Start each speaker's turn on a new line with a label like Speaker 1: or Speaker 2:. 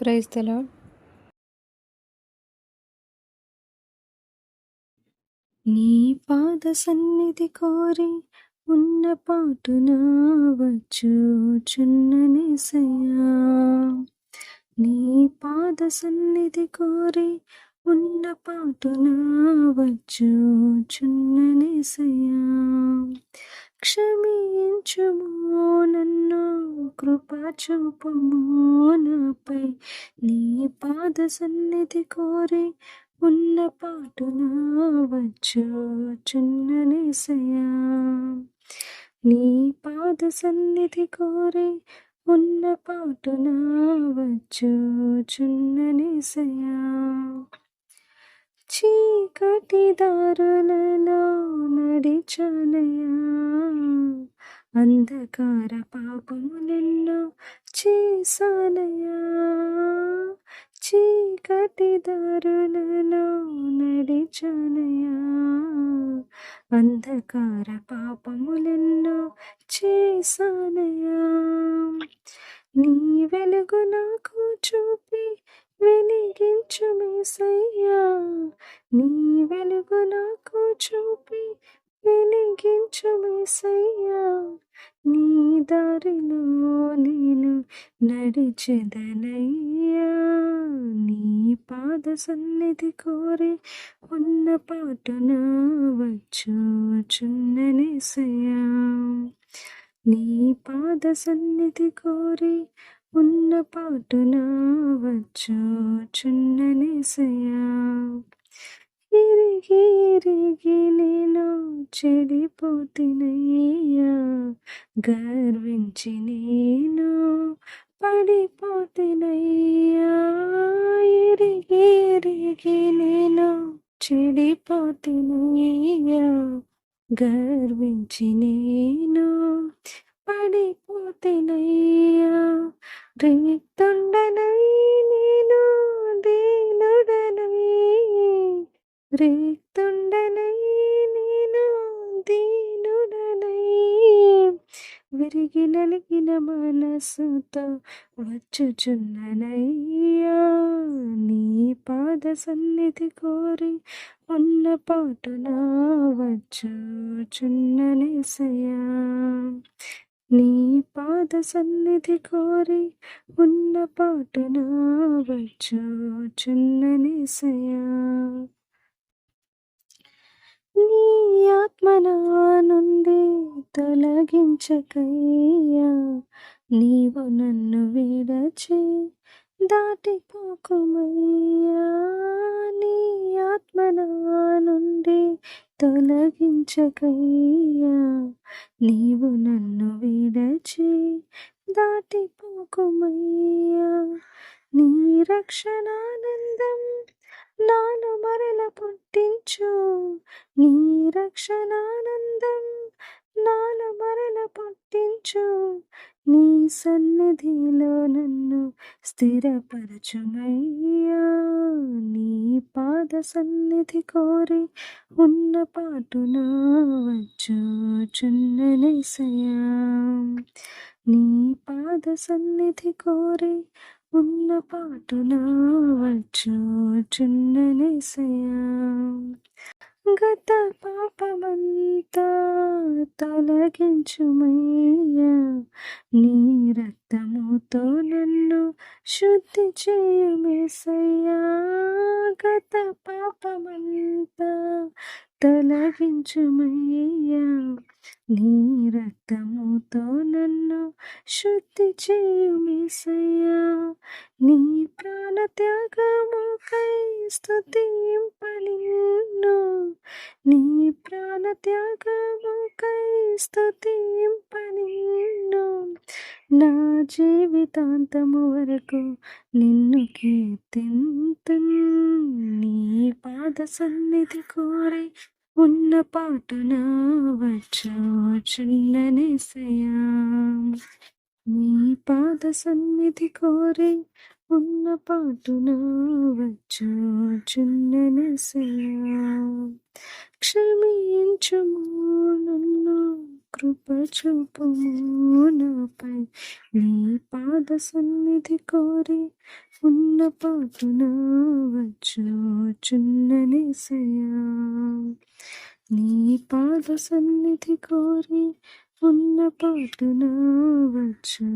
Speaker 1: Praise తెలా నీ పాద సన్నిధి కోరి ఉన్న పాటున వచ్చుచున్ననేసయ్యా నీ పాద సన్నిధి కోరి ఉన్న పాటున వచ్చుచున్ననేసయ్యా క్షమించుము నన్ను కృప చూపుము నాపై నీ పాద సన్నిధి కోరి ఉన్న పాటున వచ్చుచున్ననేసయ్యా నీ పాద సన్నిధి కోరి ఉన్న పాటున వచ్చుచున్ననేసయ్యా చీకటి దారులలో నడిచనయా అంధకార పాపములెన్నో చేశానయా చీకటి దారులలో నడిచనయా అంధకార పాపములెన్నో చేశానయా నీ వెలుగు నాకు చూపి వెలిగించు మేసయ్యా నీ వెలుగు నాకు చూపి వెలిగించు మేసయ్యా నీ దారిలో నేను నడిచెదనయ్యా. నీ పాద సన్నిధి కోరి ఉన్న పాటున వచ్చుచున్ననేసయ్యా నీ పాద సన్నిధి కోరి ఉన్న పాటున వచ్చుచున్ననేసయ్యా ఇరిగి ఇరిగి నేను చెడిపోతినయ్యా గర్వించి నేను పడిపోతినయ్యా ఇరిగి ఇరిగి నేను చెడిపోతినయ్యా గర్వించి నేను పడిపోతినయ్యా రిక్తుండనై నేను దీనుడనై రిక్తుండనై విరిగి నలిగిన మనసుతో వచ్చుచున్ననయ్యా. నీ పాద సన్నిధి కోరి ఉన్న పాటున వచ్చుచున్ననేసయ్యా. నీ పాద సన్నిధి కోరి ఉన్న పాటున వచ్చుచున్ననేసయ్యా. నీ ఆత్మనా నుండి తొలగించకయ్యా. నీవు నన్ను విడచి దాటిపోకుమయ్యా. నీ ఆత్మనా నుండి తొలగించకయ్యా. నీవు నన్ను విడచి దాటిపోకుమయ్యా. నీ రక్షణానంద సన్నిధిలో నన్ను స్థిరపరచుమయ్యా. నీ పాద సన్నిధి కోరి ఉన్న పాటున వచ్చుచున్ననేసయా నీ పాద సన్నిధి కోరి ఉన్న పాటున వచ్చుచున్ననేసయా గత పాపమంతా తొలగించుమయ్యా. నీ రక్తముతో నన్ను శుద్ధి చేయమేసయ్యా గత పాపమంతా తొలగించుమయ్యా. నీ రక్తముతో నన్ను శుద్ధి చేయుమేసయ్యా నీ ప్రాణ త్యాగముకై స్తుతింపనిన్ను త్యాగముకై స్తుతింపనిన్ను నా జీవితాంతము వరకు నిన్ను కీర్తింతు నీ పాద సన్నిధి కోరై ఉన్న పాటున వచ్చుచున్ననేసయా నీ పాద సన్నిధి కోరి ఉన్న పాటున వచ్చుచున్ననేసయా క్షమించుము నన్ను కృప చూపుము నాపై. నీ పాద సన్నిధి కోరి ఉన్న పాటున వచ్చుచున్ననేసయా నీ పాద సన్నిధి కోరి ఉన్న పాటున వచ్చుచున్ననేసయా